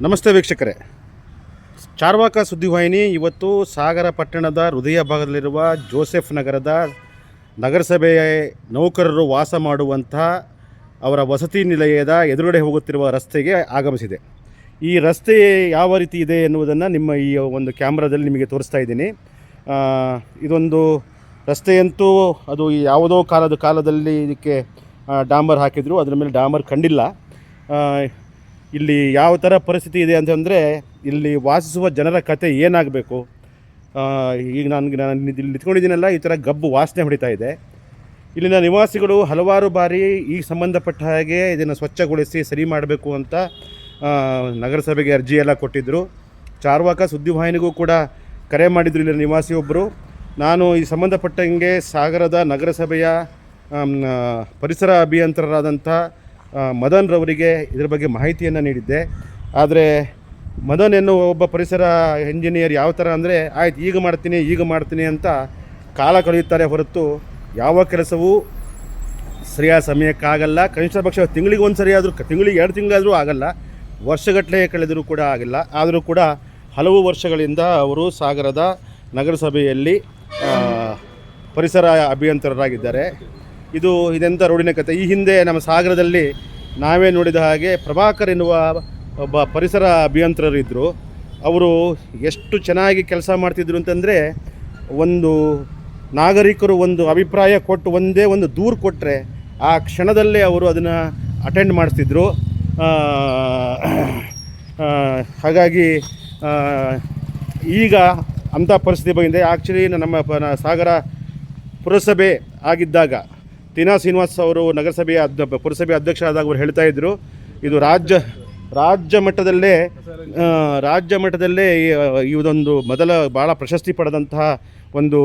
ನಮಸ್ತೆ ವೀಕ್ಷಕರೇ. ಚಾರ್ವಾಕ ಸುದ್ದಿವಾಹಿನಿ ಇವತ್ತು ಸಾಗರ ಪಟ್ಟಣದ ಹೃದಯ ಭಾಗದಲ್ಲಿರುವ ಜೋಸೆಫ್ ನಗರದ ನಗರಸಭೆಯ ನೌಕರರು ವಾಸ ಮಾಡುವಂಥ ಅವರ ವಸತಿ ನಿಲಯದ ಎದುರುಗಡೆ ಹೋಗುತ್ತಿರುವ ರಸ್ತೆಗೆ ಆಗಮಿಸಿದೆ. ಈ ರಸ್ತೆ ಯಾವ ರೀತಿ ಇದೆ ಎನ್ನುವುದನ್ನು ನಿಮ್ಮ ಈ ಒಂದು ಕ್ಯಾಮ್ರಾದಲ್ಲಿ ನಿಮಗೆ ತೋರಿಸ್ತಾ ಇದ್ದೀನಿ. ಇದೊಂದು ರಸ್ತೆಯಂತೂ ಅದು ಯಾವುದೋ ಕಾಲದ ಕಾಲದಲ್ಲಿ ಇದಕ್ಕೆ ಡಾಂಬರ್ ಹಾಕಿದರು, ಅದರ ಮೇಲೆ ಡಾಂಬರ್ ಕಂಡಿಲ್ಲ. ಇಲ್ಲಿ ಯಾವ ಥರ ಪರಿಸ್ಥಿತಿ ಇದೆ ಅಂತಂದರೆ, ಇಲ್ಲಿ ವಾಸಿಸುವ ಜನರ ಕತೆ ಏನಾಗಬೇಕು? ಈಗ ನನಗೆ ನಾನು ಇಲ್ಲಿ ನಿಂತ್ಕೊಂಡಿದ್ದೀನಲ್ಲ, ಈ ಥರ ಗಬ್ಬು ವಾಸನೆ ಹೊಡಿತಾ ಇದೆ. ಇಲ್ಲಿನ ನಿವಾಸಿಗಳು ಹಲವಾರು ಬಾರಿ ಈ ಸಂಬಂಧಪಟ್ಟ ಹಾಗೆ ಇದನ್ನು ಸ್ವಚ್ಛಗೊಳಿಸಿ ಸರಿ ಮಾಡಬೇಕು ಅಂತ ನಗರಸಭೆಗೆ ಅರ್ಜಿಯೆಲ್ಲ ಕೊಟ್ಟಿದ್ದರು ಚಾರ್ವಾಕ ಸುದ್ದಿವಾಹಿನಿಗೂ ಕೂಡ ಕರೆ ಮಾಡಿದ್ರು ಇಲ್ಲಿನ ನಿವಾಸಿಯೊಬ್ಬರು ನಾನು ಈ ಸಂಬಂಧಪಟ್ಟಂಗೆ ಸಾಗರದ ನಗರಸಭೆಯ ಪರಿಸರ ಅಭಿಯಂತರರಾದಂಥ ಮದನ್ ರವರಿಗೆ ಇದರ ಬಗ್ಗೆ ಮಾಹಿತಿಯನ್ನು ನೀಡಿದ್ದೆ. ಆದರೆ ಮದನ್ ಎನ್ನುವ ಒಬ್ಬ ಪರಿಸರ ಇಂಜಿನಿಯರ್ ಯಾವ ಥರ ಅಂದರೆ, ಆಯ್ತು, ಈಗ ಮಾಡ್ತೀನಿ ಈಗ ಮಾಡ್ತೀನಿ ಅಂತ ಕಾಲ ಕಳೆಯುತ್ತಾರೆ ಹೊರತು ಯಾವ ಕೆಲಸವೂ ಸರಿಯಾದ ಸಮಯಕ್ಕಾಗಲ್ಲ. ಕನಿಷ್ಠ ಪಕ್ಷ ತಿಂಗಳಿಗೆ ಒಂದು ಸರಿ ಆದರೂ, ತಿಂಗಳಿಗೆ ಎರಡು ತಿಂಗಳಾದರೂ ಆಗಲ್ಲ. ವರ್ಷಗಟ್ಟಲೆ ಕಳೆದರೂ ಕೂಡ ಆಗಿಲ್ಲ. ಆದರೂ ಕೂಡ ಹಲವು ವರ್ಷಗಳಿಂದ ಅವರು ಸಾಗರದ ನಗರಸಭೆಯಲ್ಲಿ ಪರಿಸರ ಅಭಿಯಂತರರಾಗಿದ್ದಾರೆ. ಇದು ಇದೆಂಥ ರೋಡಿನ ಕತೆ. ಈ ಹಿಂದೆ ನಮ್ಮ ಸಾಗರದಲ್ಲಿ ನಾವೇ ನೋಡಿದ ಹಾಗೆ ಪ್ರಭಾಕರ್ ಎನ್ನುವ ಒಬ್ಬ ಪರಿಸರ ಅಭಿಯಂತರರಿದ್ದರು ಅವರು ಎಷ್ಟು ಚೆನ್ನಾಗಿ ಕೆಲಸ ಮಾಡ್ತಿದ್ರು ಅಂತಂದರೆ ಒಂದು ನಾಗರಿಕರು ಒಂದು ಅಭಿಪ್ರಾಯ ಕೊಟ್ಟು ಒಂದೇ ಒಂದು ದೂರು ಕೊಟ್ಟರೆ ಆ ಕ್ಷಣದಲ್ಲೇ ಅವರು ಅದನ್ನು ಅಟೆಂಡ್ ಮಾಡಿಸ್ತಿದ್ರು. ಹಾಗಾಗಿ ಈಗ ಅಂಥ ಪರಿಸ್ಥಿತಿ ಬಂದಿದೆ. ಆ್ಯಕ್ಚುಲಿ ನಮ್ಮ ಸಾಗರ ಪುರಸಭೆ ಆಗಿದ್ದಾಗ ತೀನಾ ಶ್ರೀನಿವಾಸ್ ಅವರು ನಗರಸಭೆಯ ಪುರಸಭೆ ಅಧ್ಯಕ್ಷರಾದಾಗ ಅವರು ಹೇಳ್ತಾ ಇದ್ದರು ಇದು ರಾಜ್ಯ ರಾಜ್ಯ ಮಟ್ಟದಲ್ಲೇ ರಾಜ್ಯ ಮಟ್ಟದಲ್ಲೇ ಇದೊಂದು ಮೊದಲ ಭಾಳ ಪ್ರಶಸ್ತಿ ಪಡೆದಂತಹ ಒಂದು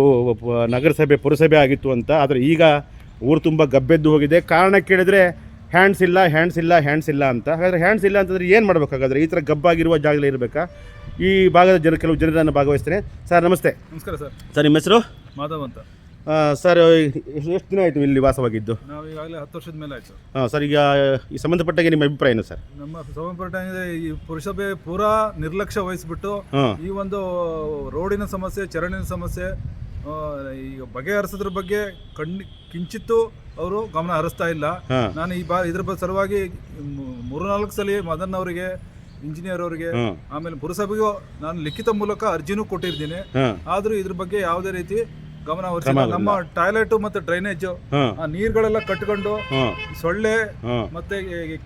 ನಗರಸಭೆ ಪುರಸಭೆ ಆಗಿತ್ತು ಅಂತ. ಆದರೆ ಈಗ ಊರು ತುಂಬ ಗಬ್ಬೆದ್ದು ಹೋಗಿದೆ. ಕಾರಣ ಕೇಳಿದರೆ ಹ್ಯಾಂಡ್ಸ್ ಇಲ್ಲ ಹ್ಯಾಂಡ್ಸ್ ಇಲ್ಲ ಹ್ಯಾಂಡ್ಸ್ ಇಲ್ಲ ಅಂತ. ಹಾಗಾದರೆ ಹ್ಯಾಂಡ್ಸ್ ಇಲ್ಲ ಅಂತಂದರೆ ಏನು ಮಾಡಬೇಕಾಗಾದ್ರೆ? ಈ ಥರ ಗಬ್ಬಾಗಿರುವ ಜಾಗದಲ್ಲಿ ಇರಬೇಕಾ? ಈ ಭಾಗದ ಜನ ಕೆಲವು ಜನರನ್ನು ಭಾಗವಹಿಸ್ತೇನೆ. ಸರ್ ನಮಸ್ತೆ. ನಮಸ್ಕಾರ ಸರ್. ಸರ್ ನಿಮ್ಮ ಹೆಸರು? ಮಾಧವ್ ಅಂತ. ಸರ್ ಎಷ್ಟು ದಿನ ಆಯಿತು ಇಲ್ಲಿ ವಾಸವಾಗಿದ್ದು? ನಾವು ಈಗಾಗಲೇ ಹತ್ತು ವರ್ಷದ ಮೇಲೆ ಆಯ್ತು. ಹಾಂ ಸರ್ ಈಗ ಈ ಸಂಬಂಧಪಟ್ಟಾಗೆ ನಿಮ್ಮ ಅಭಿಪ್ರಾಯ ಏನು ಸರ್? ನಮ್ಮ ಸಂಬಂಧಪಟ್ಟ ಈ ಪುರಸಭೆ ಪೂರಾ ನಿರ್ಲಕ್ಷ್ಯ ವಹಿಸಿಬಿಟ್ಟು ಈ ಒಂದು ರೋಡಿನ ಸಮಸ್ಯೆ ಚರಂಡಿನ ಸಮಸ್ಯೆ ಈಗ ಬಗೆಹರಿಸೋದ್ರ ಬಗ್ಗೆ ಕಣ್ಣು ಕಿಂಚಿತ್ತು ಅವರು ಗಮನ ಹರಿಸ್ತಾ ಇಲ್ಲ. ನಾನು ಈ ಬಾ ಇದ್ರ ಬಗ್ಗೆ ಸಲುವಾಗಿ ಮೂರು ಮೂರ್ನಾಲ್ಕು ಸಲ ಮದನ್ ಅವರಿಗೆ ಇಂಜಿನಿಯರ್ ಅವರಿಗೆ ಆಮೇಲೆ ಪುರಸಭೆಗೂ ನಾನು ಲಿಖಿತ ಮೂಲಕ ಅರ್ಜಿನೂ ಕೊಟ್ಟಿರ್ತೀನಿ. ಆದರೂ ಇದ್ರ ಬಗ್ಗೆ ಯಾವುದೇ ರೀತಿ ಗಮನ ಹರಿಸಿಲ್ಲ ನಮ್ಮ ಟಾಯ್ಲೆಟ್ ಮತ್ತೆ ಡ್ರೈನೇಜ್ ನೀರ್ಗಳೆಲ್ಲ ಆ ನೀರುಗಳೆಲ್ಲ ಕಟ್ಕೊಂಡು ಸೊಳ್ಳೆ ಮತ್ತೆ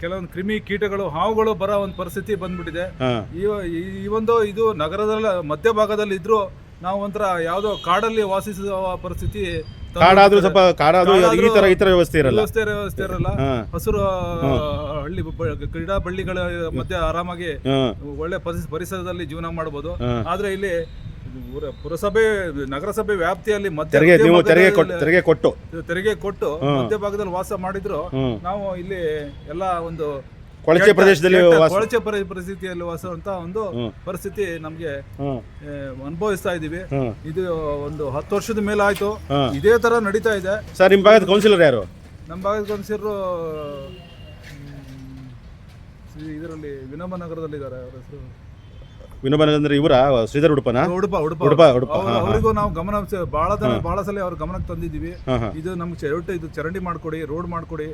ಕೆಲವೊಂದು ಕ್ರಿಮಿ ಕೀಟಗಳು ಹಾವುಗಳು ಬರೋ ಒಂದು ಪರಿಸ್ಥಿತಿ ಬಂದ್ಬಿಟ್ಟಿದೆ. ಈ ಒಂದು ಇದು ನಗರದಲ್ಲ ಮಧ್ಯ ಭಾಗದಲ್ಲಿ ಇದ್ರು ನಾವು ಒಂಥರ ಯಾವುದೋ ಕಾಡಲ್ಲಿ ವಾಸಿಸುವ ಪರಿಸ್ಥಿತಿ ಕಾಡಾದ್ರೂ ಸ್ವಲ್ಪ ಕಾಡಾದ್ರೂ ಈ ತರ ಈ ವ್ಯವಸ್ಥೆ ಇರಲ್ಲ. ವ್ಯವಸ್ಥೆ ವ್ಯವಸ್ಥೆ ಇರಲ್ಲ. ಹಸಿರು ಹಳ್ಳಿ ಕ್ರೀಡಾ ಬಳ್ಳಿಗಳ ಮಧ್ಯೆ ಆರಾಮಾಗಿ ಒಳ್ಳೆ ಪರಿಸ ಪರಿಸರದಲ್ಲಿ ಜೀವನ ಮಾಡಬಹುದು ಆದ್ರೆ ಇಲ್ಲಿ ಊರ- ಪುರಸಭೆ ನಗರಸಭೆ ವ್ಯಾಪ್ತಿಯಲ್ಲಿ ಮಧ್ಯ ತೆರಿಗೆ ನೀವು ತೆರಿಗೆ ಕೊಟ್ಟು ತೆರಿಗೆ ಕೊಟ್ಟು. ತೆರಿಗೆ ಕೊಟ್ಟು ಹ್ಮ್. ಮಧ್ಯಭಾಗದಲ್ಲಿ ವಾಸ ಮಾಡಿದ್ರು. ನಾವು ಇಲ್ಲಿ ಎಲ್ಲ ಒಂದು ಕೊಳಚೆ ಕೆಟ್ಟ- ಪ್ರದೇಶದಲ್ಲಿ ಕೆಟ್ಟ ವಾಸ ಕೊಳಚೆ ಪರಿ- ಪರಿಸ್ಥಿತಿಯಲ್ಲಿ ವಾಸವಂತ ಒಂದು ಹ್ಮ್. ಪರಿಸ್ಥಿತಿ ನಮ್ಗೆ ಆ, ಅನುಭವಿಸ್ತಾ ಇದೀವಿ. ಇದು ಒಂದು ಹತ್ತು ವರ್ಷದ ಮೇಲೆ ಆಯ್ತು. ಹಾಂ. ಇದೇ ತರ ನಡೀತಾ ಇದೆ. ಸರ್ ನಿಮ್ಮ ಭಾಗದ ಕೌನ್ಸಿಲರ್ ಯಾರು? ನಮ್ಮ ಭಾಗದ ಕನ್ಸಿರು ಇದರಲ್ಲಿ ವಿನೋಬ ನಗರದಲ್ಲಿ ಇದ್ದಾರೆ ಅವರ ಹೆಸರು. ವಿನೋಬ ಅಂದ್ರೆ ಇವರ ಶ್ರೀಧರ್ ಉಡುಪನ? ಉಡುಪ ಉಡುಪ. ಉಡುಪ ಉಡುಪ. ಅವ್ರು- ಅವರಿಗೂ ನಾವು ಗಮನ ಬಹಳ ಬಹಳ ಸಲ ಅವ್ರ ಗಮನಕ್ಕೆ ತಂದಿದ್ದೀವಿ. ಹಾಂ ಹಾಂ. ಇದು ನಮ್ಗೆ ಚೆರಟು ಇದು ಚರಂಡಿ ಮಾಡ್ಕೊಡಿ ರೋಡ್ ಮಾಡ್ಕೊಡಿ.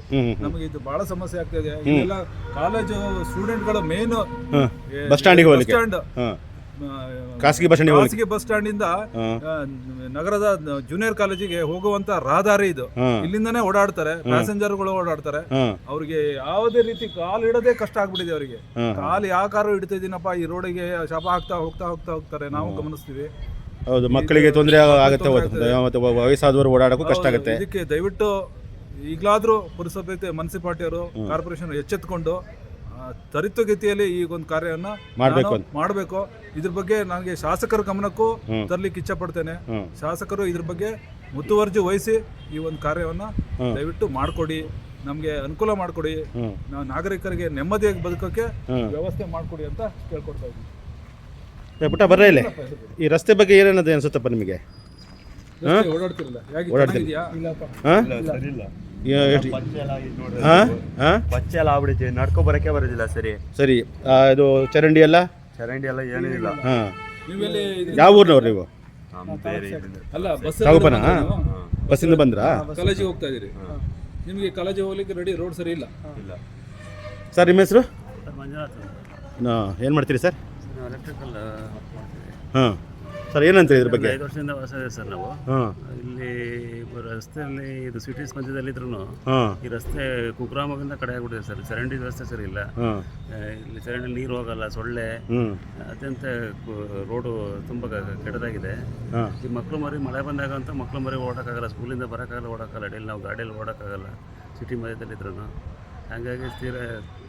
ನಮಗೆ ಇದು ಬಹಳ ಸಮಸ್ಯೆ ಆಗ್ತಾ ಇದೆ. ಇದೆಲ್ಲ ಕಾಲೇಜು ಸ್ಟೂಡೆಂಟ್ಗಳ ಮೇನ್ ಹಾಂ. ಬಸ್ ಸ್ಟ್ಯಾಂಡಿಗೆ ಹೋಗ್ಲಿಕ್ಕೆ. ಸ್ಟ್ಯಾಂಡ್ ಹಾಂ. ಖಾಸಗಿ ಬಸ್ ಸ್ಟಾಂಡ್ ಖಾಸಗಿ ಬಸ್ ಸ್ಟ್ಯಾಂಡ್ ಇಂದ ನಗರದ ಜೂನಿಯರ್ ಕಾಲೇಜಿಗೆ ಹೋಗುವಂತ ರಹದಾರಿ ಇದು. ಇಲ್ಲಿಂದಾನೇ ಓಡಾಡ್ತಾರೆ ಪ್ಯಾಸೆಂಜರ್ಗಳು ಓಡಾಡ್ತಾರೆ. ಅವ್ರಿಗೆ ಯಾವುದೇ ರೀತಿ ಕಾಲು ಇಡೋದೇ ಕಷ್ಟ ಆಗ್ಬಿಟ್ಟಿದೆ ಅವರಿಗೆ. ಕಾಲ್ ಯಾವ ಕಾರು ಇಡ್ತಾ ಇದೀನಪ್ಪ ಈ ರೋಡಿಗೆ ಶಾಪ ಹಾಕ್ತಾ ಹೋಗ್ತಾ ಹೋಗ್ತಾ ಹೋಗ್ತಾರೆ. ನಾವು ಗಮನಿಸ್ತೀವಿ. ಹೌದು ಮಕ್ಕಳಿಗೆ ತೊಂದರೆ ಆಗುತ್ತೆ ವಯಸ್ಸಾದವರು ಓಡಾಡಕ್ಕೂ ಕಷ್ಟ ಆಗುತ್ತೆ. ಇದಕ್ಕೆ ದಯವಿಟ್ಟು ಈಗಲಾದ್ರೂ ಪುರಸಭೆ ಮುನ್ಸಿಪಾಲ್ಟಿಯವರು ಕಾರ್ಪೊರೇಷನ್ ಎಚ್ಚೆತ್ಕೊಂಡು ತ್ವರಿತಗತಿಯಲ್ಲಿ ಈ ಒಂದು ಕಾರ್ಯವನ್ನ ಮಾಡ್ಬೇಕು ಮಾಡಬೇಕು. ಇದ್ರ ಬಗ್ಗೆ ನನಗೆ ಶಾಸಕರ ಗಮನಕ್ಕೂ. ತರ್ಲಿಕ್ಕೆ ಇಚ್ಛೆ ಪಡ್ತೇನೆ ಶಾಸಕರು ಇದ್ರ ಬಗ್ಗೆ ಮುತುವರ್ಜಿ ವಹಿಸಿ ಈ ಒಂದು ಕಾರ್ಯವನ್ನ ದಯವಿಟ್ಟು ಮಾಡಿಕೊಡಿ. ನಮಗೆ ಅನುಕೂಲ ಮಾಡಿಕೊಡಿ. ನಾವು ನಾಗರಿಕರಿಗೆ ನೆಮ್ಮದಿಯಾಗಿ ಬದುಕೋಕೆ ವ್ಯವಸ್ಥೆ ಮಾಡಿಕೊಡಿ ಅಂತ ಕೇಳ್ಕೊಡ್ತಾ ಇದ್ದೀನಿ. ಪುಟ್ಟ ಬರ್ರ ಇಲ್ಲ. ಈ ರಸ್ತೆ ಬಗ್ಗೆ ಏನೇನದು ಅನ್ಸುತ್ತಪ್ಪ ನಿಮಗೆ? ಓಡಾಡ್ತಿರಲ್ಲ. ಚೆನ್ನಾಗಿದ್ಯಾ? ಹಾಂ? ಹಾಂ? ಪಚ್ಚೆ ಎಲ್ಲ ಆಗ್ಬಿಡುತ್ತೆ ನಡ್ಕೊ ಬರಕ್ಕೆ ಬರೋದಿಲ್ಲ ಸರಿ. ಸರಿ ಆ, ಇದು ಚರಂಡಿ ಎಲ್ಲ? ಚರಂಡಿ ಎಲ್ಲ ಏನೂ ಇಲ್ಲ. ಹಾಂ. ನೀವೆಲ್ಲಿ ಯಾವ ಊರಿನವ್ರು ನೀವು? ನಮ್ ಬೇರೆ ಇದ್ರಿಂದ. ಅಲ್ಲ ಬಸ್ ಸಾಗುಪನ ಬಸ್ಸಿಂದ ಬಂದ್ರಾ? ಕಾಲೇಜಿಗೆ ಹೋಗ್ತಾ ಇದೀರಿ ನಿಮಗೆ ಕಾಲೇಜಿಗೆ ಹೋಗ್ಲಿಕ್ಕೆ ರೆಡಿ ರೋಡ್ ಸರಿ ಇಲ್ಲ? ಇಲ್ಲ. ಸರ್ ನಿಮ್ಮ ಹೆಸರು? ಮಂಜುನಾಥ್ ಏನು ಮಾಡ್ತೀರಿ ಸರ್? ಎಲೆಕ್ಟ್ರಿಕಲ್ ಹಾಂ. ಸರ್ ಏನಂತ ಇದ್ರ ಬಗ್ಗೆ? ಐದು ವರ್ಷದಿಂದ ವಾಸ ಇದೆ ಸರ್ ನಾವು. ಹಾಂ. ಇಲ್ಲಿ ರಸ್ತೆಯಲ್ಲಿ ಇದು ಸಿಟೀಸ್ ಮಧ್ಯದಲ್ಲಿದ್ರೂ ಹಾಂ. ಈ ರಸ್ತೆ ಕುಗ್ರಾಮದಿಂದ ಕಡೆ ಆಗ್ಬಿಟ್ಟಿದೆ ಸರ್. ಚರಂಡಿ ವ್ಯವಸ್ಥೆ ಸರಿ ಇಲ್ಲ. ಹಾಂ. ಆ, ಇಲ್ಲಿ ಚರಂಡಿ ನೀರು ಹೋಗಲ್ಲ ಸೊಳ್ಳೆ. ಹ್ಞೂ ಅತ್ಯಂತ ರೋಡು ತುಂಬ ಕ- ಕೆಟ್ಟದಾಗಿದೆ. ಹಾಂ. ಈ ಮಕ್ಕಳು ಮರಿ ಮಳೆ ಬಂದಾಗ ಅಂತ ಮಕ್ಕಳು ಮರಿ ಓಡಕ್ಕಾಗಲ್ಲ ಸ್ಕೂಲಿಂದ ಬರೋಕ್ಕಾಗಲ್ಲ ಓಡಕ್ಕಾಗಲ್ಲ ಡೈಲಿ ನಾವು ಗಾಡಿಯಲ್ಲಿ ಓಡಕ್ಕಾಗಲ್ಲ ಸಿಟಿ ಮಧ್ಯದಲ್ಲಿ ಮಧ್ಯದಲ್ಲಿದ್ರೂ ಹಾಗಾಗಿ ತೀರ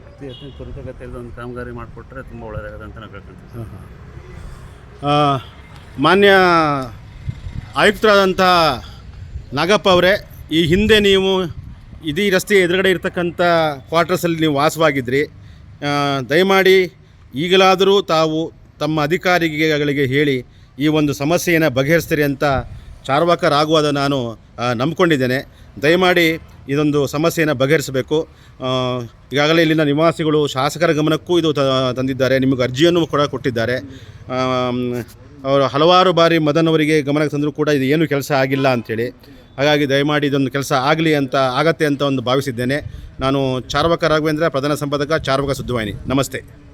ಅತಿ ಅತ್ಯಂತ ತ್ವರಿತಗತಿಯಲ್ಲಿ ಒಂದು ಕಾಮಗಾರಿ ಮಾಡಿಕೊಟ್ರೆ ತುಂಬ ಒಳ್ಳೆಯದಾಗತ್ತೆ ಅಂತ ನಾವು ಕೇಳ್ಕೊಂತೀವಿ ಸರ್. ಮಾನ್ಯ ಆಯುಕ್ತರಾದಂಥ ನಾಗಪ್ಪ ಅವರೇ, ಈ ಹಿಂದೆ ನೀವು ಇದೀ ರಸ್ತೆ ಎದುರುಗಡೆ ಇರತಕ್ಕಂಥ ಕ್ವಾರ್ಟರ್ಸಲ್ಲಿ ನೀವು ವಾಸವಾಗಿದ್ರಿ. ದಯಮಾಡಿ ಈಗಲಾದರೂ ತಾವು ತಮ್ಮ ಅಧಿಕಾರಿಗಳಿಗೆ ಹೇಳಿ ಈ ಒಂದು ಸಮಸ್ಯೆಯನ್ನು ಬಗೆಹರಿಸ್ತೀರಿ ಅಂತ ಚಾರ್ವಾಕರಾಗುವಾದ ನಾನು ನಂಬಿಕೊಂಡಿದ್ದೇನೆ. ದಯಮಾಡಿ ಇದೊಂದು ಸಮಸ್ಯೆಯನ್ನು ಬಗೆಹರಿಸಬೇಕು. ಈಗಾಗಲೇ ಇಲ್ಲಿನ ನಿವಾಸಿಗಳು ಶಾಸಕರ ಗಮನಕ್ಕೂ ಇದು ತಂದಿದ್ದಾರೆ. ನಿಮಗೆ ಅರ್ಜಿಯನ್ನು ಕೂಡ ಕೊಟ್ಟಿದ್ದಾರೆ. ಅವರು ಹಲವಾರು ಬಾರಿ ಮದನ್ ಅವರಿಗೆ ಗಮನಕ್ಕೆ ತಂದರೂ ಕೂಡ ಇದು ಏನು ಕೆಲಸ ಆಗಿಲ್ಲ ಅಂಥೇಳಿ ಹಾಗಾಗಿ ದಯಮಾಡಿ ಇದೊಂದು ಕೆಲಸ ಆಗಲಿ ಅಂತ ಆಗತ್ತೆ ಅಂತ ಒಂದು ಭಾವಿಸಿದ್ದೇನೆ. ನಾನು ಚಾರ್ವಕ ರಾಘವೇಂದ್ರ, ಪ್ರಧಾನ ಸಂಪಾದಕ ಚಾರ್ವಕ ಸುದ್ದಿವಾಹಿನಿ. ನಮಸ್ತೆ.